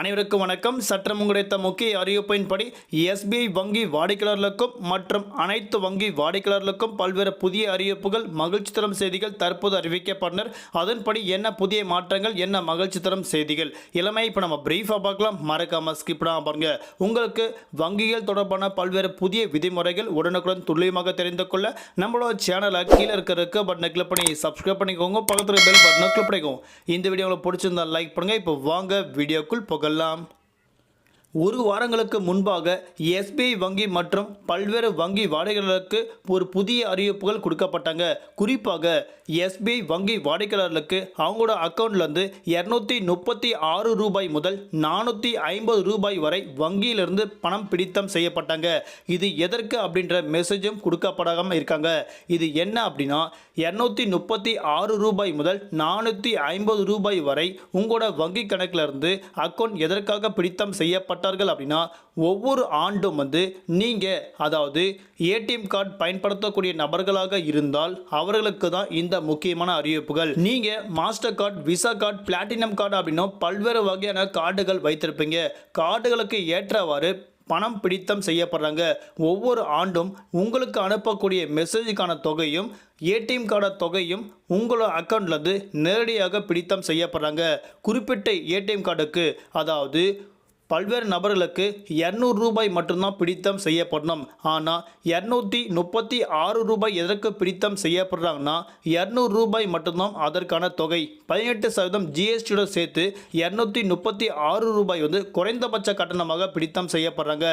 அனைவருக்கும் வணக்கம். சற்றம் கிடைத்த முக்கிய அறிவிப்பின்படி எஸ்பிஐ வங்கி வாடிக்கையாளர்களுக்கும் மற்றும் அனைத்து வங்கி வாடிக்கையாளர்களுக்கும் பல்வேறு புதிய அறிவிப்புகள் மகிழ்ச்சி தரும் செய்திகள் தற்போது அறிவிக்கப்பட்டனர். அதன்படி என்ன புதிய மாற்றங்கள் என்ன மகிழ்ச்சி தரும் செய்திகள்? இளமை இப்போ நம்ம பிரீஃபாக பார்க்கலாம். மறக்காமல் ஸ்கிப் பண்ணாம பாருங்க. உங்களுக்கு வங்கிகள் தொடர்பான பல்வேறு புதிய விதிமுறைகள் உடனுக்குடன் துல்லியமாக தெரிந்து கொள்ள நம்மளோட சேனலை கீழே இருக்க இருக்க பட்டனை கிளிக் பண்ணி சப்ஸ்கிரைப் பண்ணிக்கோங்க. பக்கத்தில் பெல் பட்டனை கிளிக் பண்ணிக்கோங்க. இந்த வீடியோ உங்களுக்கு பிடிச்சிருந்தா லைக் பண்ணுங்கள் இப்போ வாங்க வீடியோக்குள் போகலாம் ஒரு வாரங்களுக்கு முன்பாக எஸ்பிஐ வங்கி மற்றும் பல்வேறு வங்கி வாடிக்கையாளர்களுக்கு ஒரு புதிய அறிவிப்புகள் கொடுக்கப்பட்டாங்க. குறிப்பாக எஸ்பிஐ வங்கி வாடிக்கையாளர்களுக்கு அவங்களோட அக்கௌண்ட்லேருந்து இரநூத்தி முப்பத்தி ஆறு ரூபாய் முதல் நானூற்றி ஐம்பது ரூபாய் வரை வங்கியிலிருந்து பணம் பிடித்தம் செய்யப்பட்டாங்க. இது எதற்கு அப்படின்ற மெசேஜும் கொடுக்கப்படாமல் இருக்காங்க. இது என்ன அப்படின்னா இரநூத்தி முப்பத்தி ஆறு ரூபாய் முதல் நானூற்றி ஐம்பது ரூபாய் வரை உங்களோட வங்கி கணக்கில் இருந்து அக்கௌண்ட் எதற்காக பிடித்தம் செய்யப்பட்ட மாட்டார்கள் அப்படின்னா ஒவ்வொரு ஆண்டும் வந்து நீங்கள் அதாவது ஏடிஎம் கார்டு பயன்படுத்தக்கூடிய நபர்களாக இருந்தால் அவர்களுக்கு தான் இந்த முக்கியமான அறிவிப்புகள். நீங்கள் Mastercard Visa card platinum card அப்படின்னும் பல்வேறு வகையான கார்டுகள் வைத்திருப்பீங்க. கார்டுகளுக்கு ஏற்றவாறு பணம் பிடித்தம் செய்யப்படுறாங்க. ஒவ்வொரு ஆண்டும் உங்களுக்கு அனுப்பக்கூடிய மெசேஜுக்கான தொகையும் ஏடிஎம் கார்டு தொகையும் உங்களோட அக்கௌண்ட்லேருந்து நேரடியாக பிடித்தம் செய்யப்படுறாங்க. குறிப்பிட்ட ஏடிஎம் கார்டுக்கு அதாவது பல்வேறு நபர்களுக்கு இரநூறு ரூபாய் மட்டும்தான் பிடித்தம் செய்யப்படணும். ஆனால் இரநூத்தி முப்பத்தி ஆறு ரூபாய் எதற்கு பிடித்தம் செய்யப்படுறாங்கன்னா இரநூறு ரூபாய் மட்டும்தான் அதற்கான தொகை. பதினெட்டு சதவீதம் ஜிஎஸ்டியோட சேர்த்து இரநூத்தி முப்பத்தி ஆறு ரூபாய் வந்து குறைந்தபட்ச கட்டணமாக பிடித்தம் செய்யப்படுறாங்க.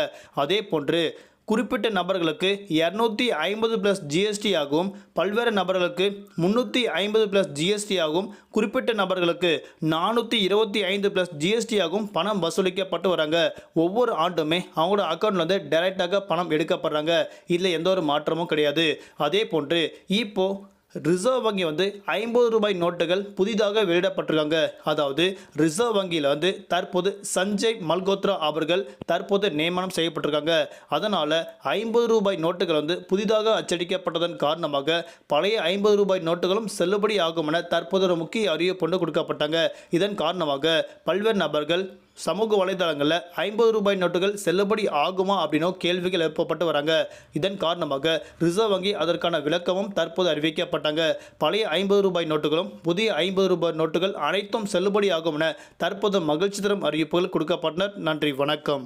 அதே போன்று குறிப்பிட்ட நபர்களுக்கு இரநூத்தி ஐம்பது ப்ளஸ் ஜிஎஸ்டி ஆகும். பல்வேறு நபர்களுக்கு முந்நூற்றி ஐம்பது ப்ளஸ் ஜிஎஸ்டி ஆகும். குறிப்பிட்ட நபர்களுக்கு நானூற்றி இருபத்தி ஐந்து ப்ளஸ் ஜிஎஸ்டி ஆகும். பணம் வசூலிக்கப்பட்டு வராங்க. ஒவ்வொரு ஆண்டுமே அவங்களோட அக்கௌண்ட்லேருந்து டைரெக்டாக பணம் எடுக்கப்படுறாங்க. இதில் எந்த ஒரு மாற்றமும் கிடையாது. அதே போன்று இப்போது ரிசர்வ் வங்கி வந்து ஐம்பது ரூபாய் நோட்டுகள் புதிதாக வெளியிடப்பட்டிருக்காங்க. அதாவது ரிசர்வ் வங்கியில் வந்து தற்போது சஞ்சய் மல்கோத்ரா அவர்கள் தற்போது நியமனம் செய்யப்பட்டிருக்காங்க. அதனால் ஐம்பது ரூபாய் நோட்டுகள் வந்து புதிதாக அச்சடிக்கப்பட்டதன் காரணமாக பழைய ஐம்பது ரூபாய் நோட்டுகளும் செல்லுபடி ஆகும் என தற்போது ஒரு முக்கிய அறிவிப்பு கொண்டு கொடுக்கப்பட்டாங்க. இதன் காரணமாக பல்வேறு நபர்கள் சமூக வலைதளங்களில் ஐம்பது ரூபாய் நோட்டுகள் செல்லுபடி ஆகுமா அப்படின்னோ கேள்விகள் எழுப்பப்பட்டு வராங்க. இதன் காரணமாக ரிசர்வ் வங்கி அதற்கான விளக்கமும் தற்போது அறிவிக்கப்பட்டாங்க. பழைய ஐம்பது ரூபாய் நோட்டுகளும் புதிய ஐம்பது ரூபாய் நோட்டுகள் அனைத்தும் செல்லுபடி ஆகும் என தற்போது மகிழ்ச்சி தரும் அறிவிப்புகள் கொடுக்கப்பட்டனர். நன்றி வணக்கம்.